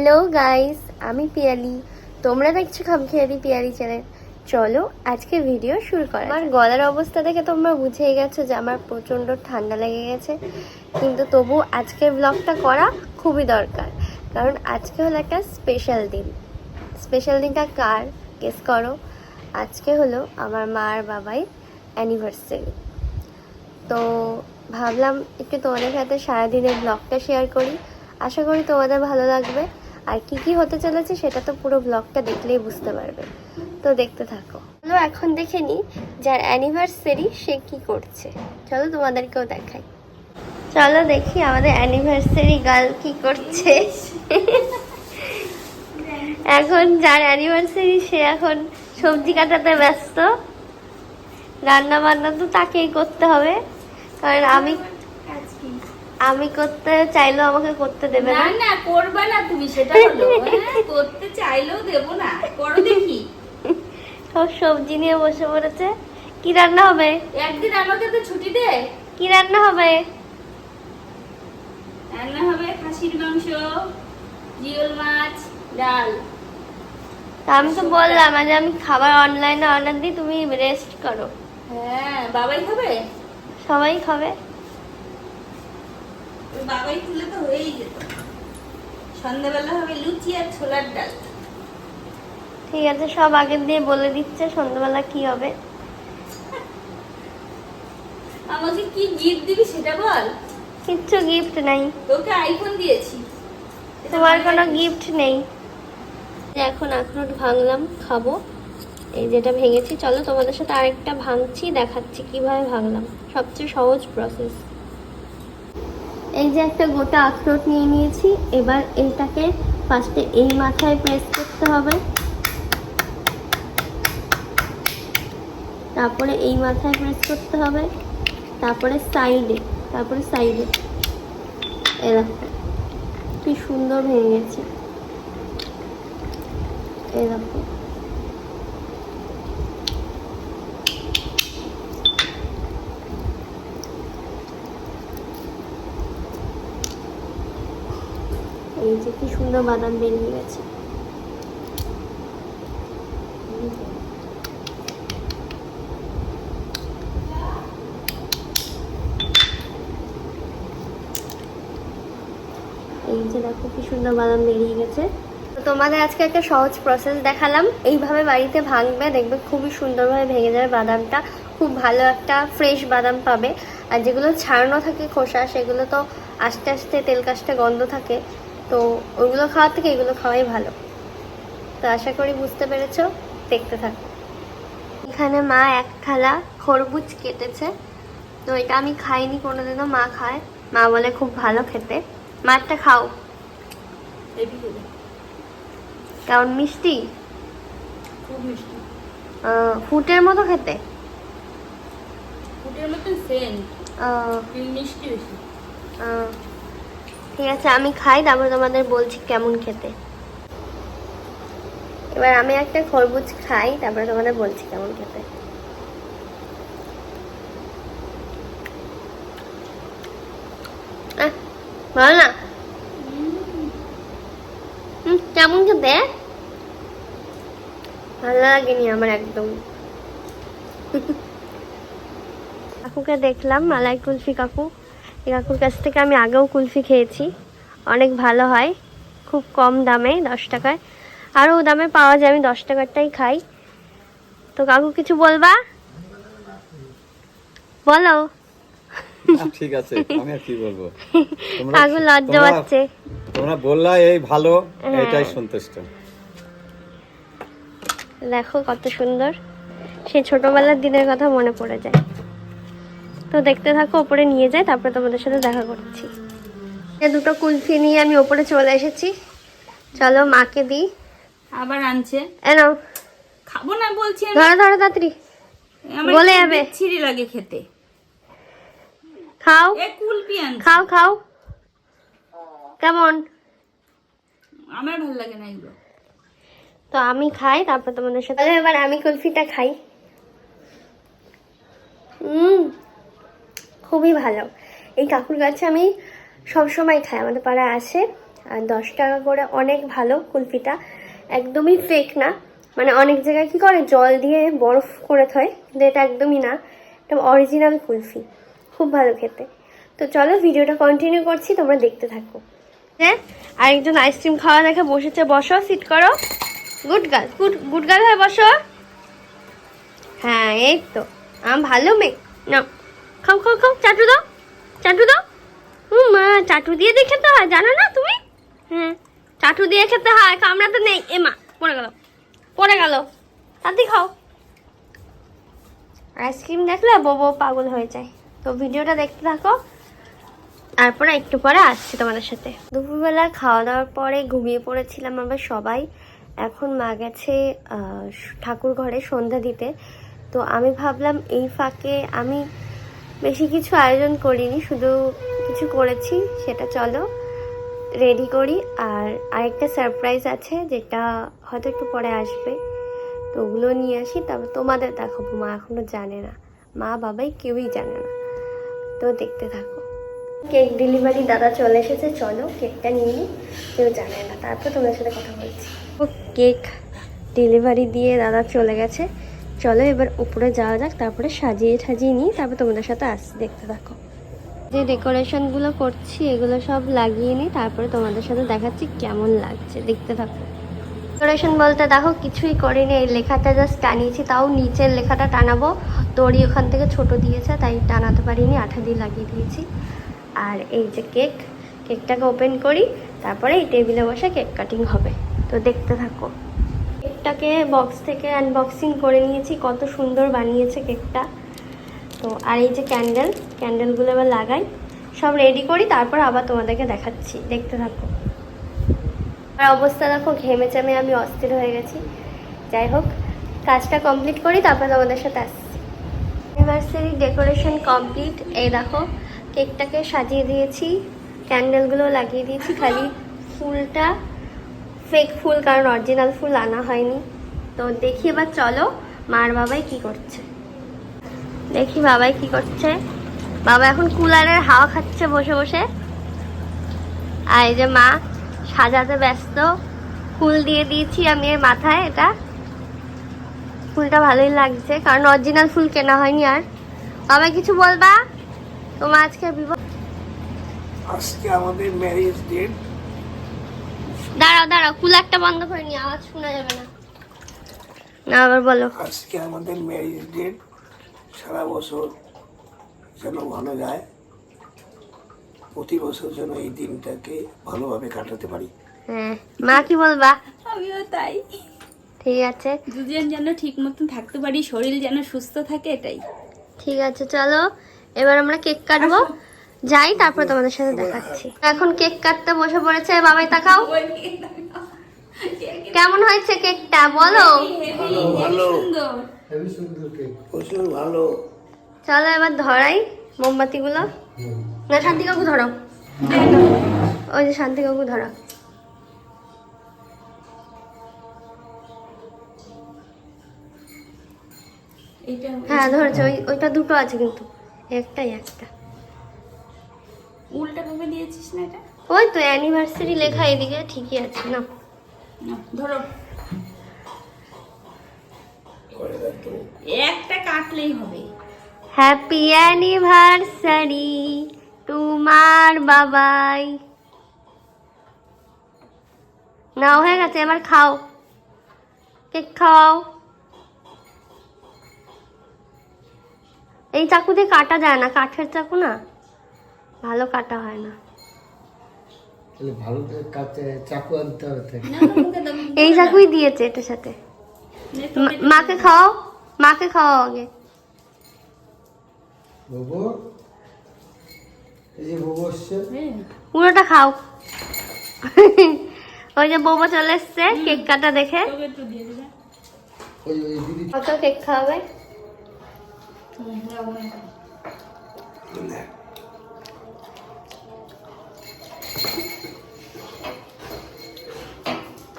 Hello guys আমি পিয়ালি। তোমরা দেখছ খামখেয়ালি পিয়ালি চ্যানেল চলো, আজকে ভিডিও শুরু করা আমার গলার অবস্থা দেখে তোমরা বুঝেই গেছো যে আমার প্রচণ্ড ঠান্ডা লেগে গেছে। কিন্তু তবু আজকের ব্লগটা করা খুবই দরকার। কারণ আজকে হলো একটা স্পেশাল দিন। স্পেশাল দিনটা কার? গেস করো। আজকে হলো আমার মা আর বাবাই অ্যানিভার্সারি তো ভাবলাম একটু তোমাদের সাথে সারাদিনের ব্লগটা শেয়ার করি। আশা করি তোমাদের ভালো লাগবে। আর কি কি হতে চলেছে সেটা তো পুরো ব্লগটা দেখলেই বুঝতে পারবে। তো দেখতে থাকো। চলো এখন দেখে নিই যার অ্যানিভার্সারি সে কি করছে। চলো তোমাদেরকেও দেখাই। চলো দেখি আমাদের অ্যানিভার্সারি গার্ল কি করছে। এখন যার অ্যানিভার্সারি সে এখন সবজি কাটাতে ব্যস্ত। রান্না বান্না তো তাকেই করতে হবে। কারণ আমি আমি করতে চাইলেও আমাকে করতে দেবে না। না করবা না তুমি সেটা হলো। হ্যাঁ, করতে চাইলেও দেবো না। করো দেখি। সব সবজি নিয়ে বসে পড়েছে। কি রান্না হবে? একদিন আমাকে তো ছুটি দে। কি রান্না হবে? রান্না হবে খাসির মাংস জিওল মাছ ডাল। আমি তো বললাম আজ আমি খাবার অনলাইনে অর্ডার দিই তুমি রেস্ট করো। হ্যাঁ বাবাই খাবে? সবাই খাবে। বাবাই তুলে তো হয়েই যেত। সন্ধ্যাবেলা হবে লুচি আর ছোলার ডাল। ঠিক আছে সব আগের দিয়ে বলে দিচ্ছে সন্ধ্যাবেলা কি হবে? আমাকে কি গিফট দিবি সেটা বল? কিচ্ছু গিফট নাই। তোকে আইফোন দিয়েছি। তোমার কোনো গিফট নেই। এখন আখরোট ভাঙলাম খাব। এই যেটা ভেঙেছি চলো তোমাদের সাথে আরেকটা ভাঙছি দেখাচ্ছি কীভাবে ভাঙলাম। সবচেয়ে সহজ প্রসেস এই যে একটা গোটা আখরোট নিয়ে নিয়েছি, এবার এইটাকে ফার্স্টে এই মাথায় প্রেস করতে হবে। তারপরে এই মাথায় প্রেস করতে হবে। তারপরে সাইডে তারপরে সাইডে এরকম কি সুন্দর ভেঙে গেছে। এরকম এই যে কি সুন্দর বাদাম বেরিয়ে গেছে। এই যে দেখো কি সুন্দর বাদাম বেরিয়ে গেছে। তো তোমাদের আজকে একটা সহজ প্রসেস দেখালাম। এইভাবে বাড়িতে ভাঙবে, দেখবে খুবই সুন্দরভাবে ভেঙে যাবে বাদামটা। খুব ভালো একটা ফ্রেশ বাদাম পাবে। আর যেগুলো ছাড়ানো থাকে খোসা, সেগুলো তো আস্তে আস্তে তেল কাজটা গন্ধ থাকে। তো ওইগুলো খাওয়ার থেকে এগুলো খাওয়াই ভালো। তো আশা করি বুঝতে পেরেছ দেখতে থাকো। এখানে মা এক থালা খরবুজ কেটেছে। তো এটা আমি খাইনি কোনোদিনও মা খায়। মা বলে খুব ভালো খেতে। মারটা খাও। কেমন মিষ্টি? খুব মিষ্টি। ফুটের মতো খেতে? ফুটের মতন সেন্ট। মিষ্টি বেশি ঠিক আছে, আমি খাই, তারপর তোমাদের বলছি কেমন খেতে। এবার আমি একটা খরবুজ খাই, তারপরে তোমাদের বলছি কেমন খেতে। ভালো না? কেমন খেতে? ভালো লাগেনি আমার একদম। কাকুকে দেখলাম মালাই কুলফি কাকু। কাকুর কাছ থেকে আমি আগেও কুলফি খেয়েছি। অনেক ভালো হয়। খুব কম দামে দশ টাকায়। আরও দামে পাওয়া যায় আমি দশ টাকারটাই খাই। তো কাকু কিছু বলবা? বলো। ঠিক আছে আমি আর কি বলব? কাকু লজ্জা পাচ্ছে। তোমরা বললা এই ভালো হ্যাঁ। এটাই সন্তুষ্ট। দেখো কত সুন্দর। সেই ছোটবেলার দিনের কথা মনে পড়ে যায়। তো দেখতে থাকো ওপরে নিয়ে যাই তারপরে তোমাদের সাথে দেখা করছি। এই দুটো কুলফি নিয়ে আমি ওপরে চলে এসেছি। চলো মাকে দিই। আবার আনছে। এনো খাব না বলছি ধরো ধরো তাড়াতাড়ি। বলে যাবে। বিচ্ছিরি লাগে খেতে। খাও। কুলপি আনছে। খাও খাও। কেমন? আমার ভালো লাগে না এগুলো। তো আমি খাই তারপর তোমাদের সাথে এবার আমি কুলফিটা খাই। হুম খুবই ভালো। এই কাকুর গাছে আমি সবসময় খাই, আমাদের পাড়ায় আসে আর দশ টাকা করে অনেক ভালো কুলফিটা। একদমই ফেক না। মানে অনেক জায়গায় কি করে, জল দিয়ে বরফ করে থয়, কিন্তু এটা একদমই না। এটা অরিজিনাল কুলফি। খুব ভালো খেতে। তো চলো ভিডিওটা কন্টিনিউ করছি, তোমরা দেখতে থাকো। হ্যাঁ আরেকজন আইসক্রিম খাওয়া দেখে বসেছে, বসো সিট করো। Good girl good good girl হয়ে বসো। হ্যাঁ এই তো। আম ভালো মেয়ে। না খাও খাও খাও, চাটু দাও চাটু দাও। হুম মা, চাটু দিয়ে দিয়ে খেতে হয়, জানো না তুমি? হ্যাঁ চাটু দিয়ে খেতে হয় কামড়াতে নেই। এ মা, পড়ে গেল পড়ে গেল। তাতে খাও। আইসক্রিম দেখলে বউ পাগল হয়ে যায়। তো ভিডিওটা দেখতে থাকো। তারপরে একটু পরে আসছি তোমাদের সাথে। দুপুরবেলা খাওয়া দাওয়ার পরে ঘুমিয়ে পড়েছিলাম আমরা সবাই। এখন মা গেছে ঠাকুর ঘরে সন্ধ্যা দিতে। তো আমি ভাবলাম, এই ফাঁকে আমি বেশি কিছু আয়োজন করিনি, শুধু কিছু করেছি, সেটা চলো রেডি করি। আর আরেকটা সারপ্রাইজ আছে, যেটা হয়তো একটু পরে আসবে। তো ওগুলো নিয়ে আসি তারপর তোমাদের দেখাবো, মা এখনও জানে না। মা বাবাই কেউই জানে না। তো দেখতে থাকো। কেক ডেলিভারি দাদা চলে এসেছে, চলো কেকটা নিয়ে কেউ জানে না, তারপর তোমাদের সাথে কথা বলছি। কেক ডেলিভারি দিয়ে দাদা চলে গেছে। চলো এবার উপরে যাওয়া যাক, তারপরে সাজিয়ে সাজিয়ে নিই তারপর তোমাদের সাথে আসছি, দেখতে থাকো। যে ডেকোরেশনগুলো করছি, এগুলো সব লাগিয়ে নিই তারপরে তোমাদের সাথে দেখাচ্ছি কেমন লাগছে, দেখতে থাকো। ডেকোরেশন বলতে দেখো, কিছুই করিনি, এই লেখাটা জাস্ট টানিয়েছি, তাও নিচের লেখাটা টানাবো। দড়ি ওখান থেকে ছোট দিয়েছে, তাই টানাতে পারিনি, আঠা দিয়ে লাগিয়ে দিয়েছি। আর এই যে কেক, কেকটাকে ওপেন করি, তারপরে এই টেবিলে বসে কেক কাটিং হবে। তো দেখতে থাকো। কেকটাকে বক্স থেকে আনবক্সিং করে নিয়েছি। কত সুন্দর বানিয়েছে কেকটা। তো, আর এই যে ক্যান্ডেল ক্যান্ডেলগুলো এবার লাগাই। সব রেডি করি, তারপর আবার তোমাদেরকে দেখাচ্ছি। দেখতে থাকো। আর অবস্থা দেখো ঘেমে চেমে আমি অস্থির হয়ে গেছি। যাই হোক, কাজটা কমপ্লিট করি, তারপর তোমাদের সাথে আসছি। অ্যানিভার্সারি ডেকোরেশন কমপ্লিট এই দেখো, কেকটাকে সাজিয়ে দিয়েছি। ক্যান্ডেলগুলো লাগিয়ে দিয়েছি। খালি ফুলটা ফেক ফুল, কারণ অরিজিনাল ফুল আনা হয়নি। তো দেখি এবার চলো মার বাবাই কি করছে। দেখি বাবাই কি করছে। বাবা এখন কুলারের হাওয়া খাচ্ছে বসে বসে। আর এই যে মা সাজাতে ব্যস্ত। ফুল দিয়ে দিয়েছি আমি এর মাথায় এটা। ফুলটা ভালোই লাগছে, কারণ অরিজিনাল ফুল কেনা হয়নি আর। বাবা, কিছু বলবা? তোমার আজকে বিবাহ আজকে আমাদের ম্যারেজ ডেট দাঁড়াও দাঁড়াও কুলারটা বন্ধ করে নি আওয়াজ শোনা যাবে না। না আবার বলো। আজকে আমাদের ম্যারেজ ডেট সারা বছর যেন ভালো যায় প্রতি বছর যেন এই দিনটাকে ভালোভাবে কাটাতে পারি। হ্যাঁ মা কি বলবা? আমিও তাই। ঠিক আছে। দুজন যেন ঠিক মতন থাকতে পারি শরীর যেন সুস্থ থাকে এটাই। ঠিক আছে চলো। এবার আমরা কেক কাটবো। যাই তারপর তোমাদের সাথে দেখাচ্ছি। এখন কেক কাটতে বসে পড়েছে বাবাই তাকাও। কেমন হয়েছে কেকটা বলো? প্রচুর ভালো। চলো এবার ধরাই মোমবাতিগুলো। না শান্তি কাকু ধরো। ওই যে শান্তি কাকু ধরো হ্যাঁ ধরেছে। ওই ওইটা দুটো আছে কিন্তু। একটাই একটা। উল্টা ভাবে দিয়েছিস না এটা? ওই তো অ্যানিভার্সারি লেখা এদিকে ঠিকই আছে না। ধরো। একটা কাটলেই হবে। হ্যাপি অ্যানিভার্সারি তোমার বাবাই। না হয়ে গেছে এবার খাও। কেক খাও। এই চাকু দিয়ে কাটা যায় না কাঠের চাকু না? ভালো কাটা হয় না। তাহলে ভালো করে কাটতে চাকু আনতে হবে এই চাকুই দিয়েছে এটার সাথে। নে, মা- মাকে খাও মাকে খাওয়াও আগে। বাবু এই যে বাবু আসছে। হ্যাঁ। পুরোটা খাও। ওই যে বৌমা চলে এসছে কেক কাটা দেখে। কত কেক খাওয়াবে?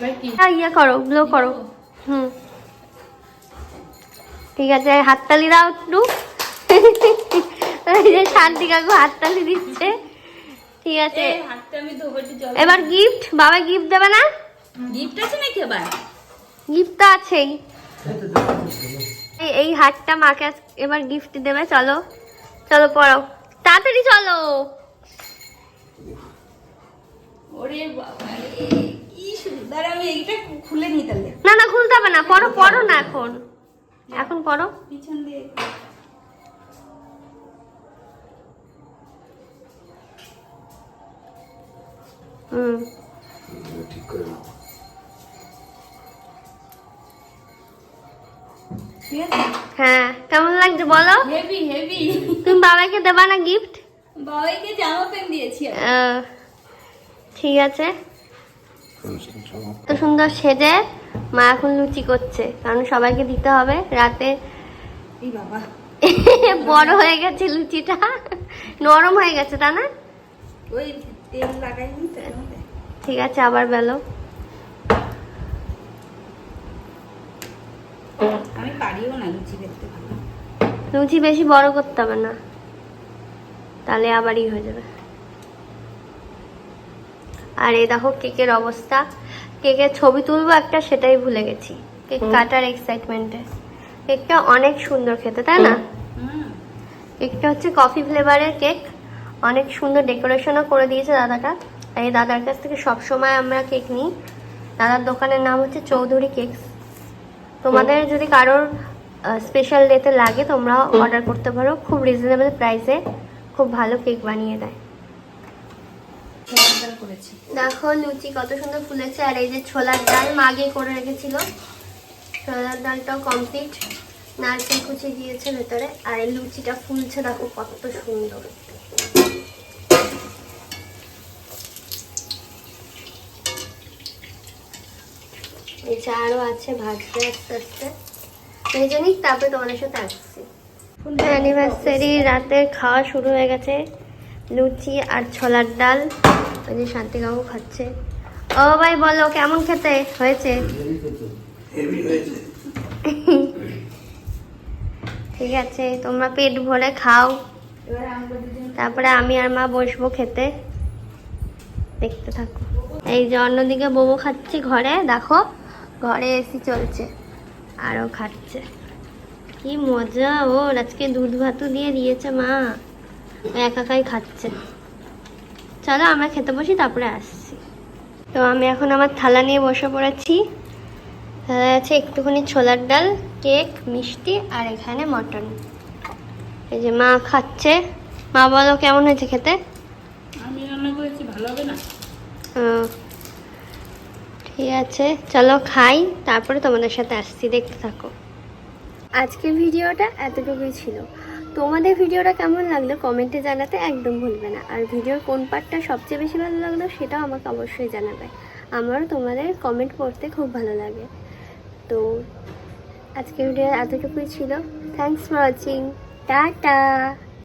এবার কি? হ্যাঁ ইয়ে করো ব্লো করো। হুম। ঠিক আছে হাততালি দাও একটু। যে শান্তি কাকু হাততালি দিচ্ছে। ঠিক আছে। হাতটা এবার গিফট বাবা গিফট দেবে না? গিফট আছে নাকি আবার? গিফট তো আছেই। এই- হারটা মাকে এবার গিফট দেবে চলো। চলো পড়াও। তাড়াতাড়ি চলো। ওরে বাবা আমি এইটা খুলে নি তাহলে। না না খুলতে হবে না। পড়ো পড়ো না এখন। এখন পড়ো। পিছন দিয়ে। হুম। ঠিক করে নাও। হ্যাঁ কেমন লাগছে বলো? হেভি হেভি তুমি বাবাকে দেবা না গিফট বাবাইকে জামা প্যান্ট দিয়েছি ঠিক আছে। অনুষ্ঠান সমাপ্ত তো সুন্দর সেজে মা এখন লুচি করছে কারণ সবাইকে দিতে হবে রাতে। বড় হয়ে গেছে লুচিটা নরম হয়ে গেছে তা না। ঠিক আছে আবার বেলো। আমি পারিও না লুচি দেখতে লুচি বেশি বড় করতে হবে না তাহলে আবারই হয়ে যাবে। আর এই দেখো কেকের অবস্থা। কেকের ছবি তুলবো একটা সেটাই ভুলে গেছি। কেক কাটার এক্সাইটমেন্টে কেকটা অনেক সুন্দর খেতে তাই না? কেকটা হচ্ছে কফি ফ্লেভারের কেক। অনেক সুন্দর ডেকোরেশনও করে দিয়েছে দাদাটা। আর এই দাদার কাছ থেকে সব সময় আমরা কেক নিই। দাদার দোকানের নাম হচ্ছে চৌধুরী কেকস। তোমাদের যদি কারোর স্পেশাল ডেতে লাগে তোমরা অর্ডার করতে পারো। খুব রিজনেবল প্রাইসে খুব ভালো কেক বানিয়ে দেয়। করেছি। দেখো লুচি কত সুন্দর ফুলেছে আর এই যে ছোলার ডাল মাগে করে রেখেছিল। ছোলার ডালটাও কমপ্লিট নারকেল কুচি দিয়েছে ভেতরে আর এই লুচিটা ফুলছে দেখো কত সুন্দর। এই যে আরও আছে ভাজতে আস্তে আস্তে। এই জন্যই তারপরে তোমাদের সাথে আসছি। অ্যানিভার্সারি রাতে খাওয়া শুরু হয়ে গেছে। লুচি আর ছোলার ডাল। ওই যে শান্তিকাকু খাচ্ছে। ও ভাই বলো কেমন খেতে? হয়েছে? ঠিক আছে তোমরা পেট ভরে খাও। তারপরে আমি আর মা বসবো খেতে। দেখতে থাকো। এই যে অন্যদিকে বউ খাচ্ছি ঘরে দেখো ঘরে এসি চলছে আরও খাচ্ছে। কি মজা ওর আজকে দুধ ভাতু দিয়ে দিয়েছে মা। ও একাকাই খাচ্ছে। চলো আমরা খেতে বসি তারপরে আসছি। তো আমি এখন আমার থালা নিয়ে বসে পড়েছি। থালায় আছে একটুখানি ছোলার ডাল কেক মিষ্টি আর এখানে মটন। এই যে মা খাচ্ছে। মা বলো কেমন হয়েছে খেতে? আমি রান্না করেছি ভালো হবে না? ঠিক আছে। চলো খাই তারপরে তোমাদের সাথে আসছি দেখতে থাকো। আজকের ভিডিওটা এতটুকুই ছিল। তোমাদের ভিডিওটা কেমন লাগল কমেন্টে জানাতে একদম ভুলবে না। আর ভিডিওর কোন পার্টটা সবচেয়ে বেশি ভালো লাগল সেটাও আমাকে অবশ্যই জানাবে। আমারও তোমাদের কমেন্ট পড়তে খুব ভালো লাগে। তো আজকের ভিডিও এতটুকুই ছিল। Thanks for watching tata!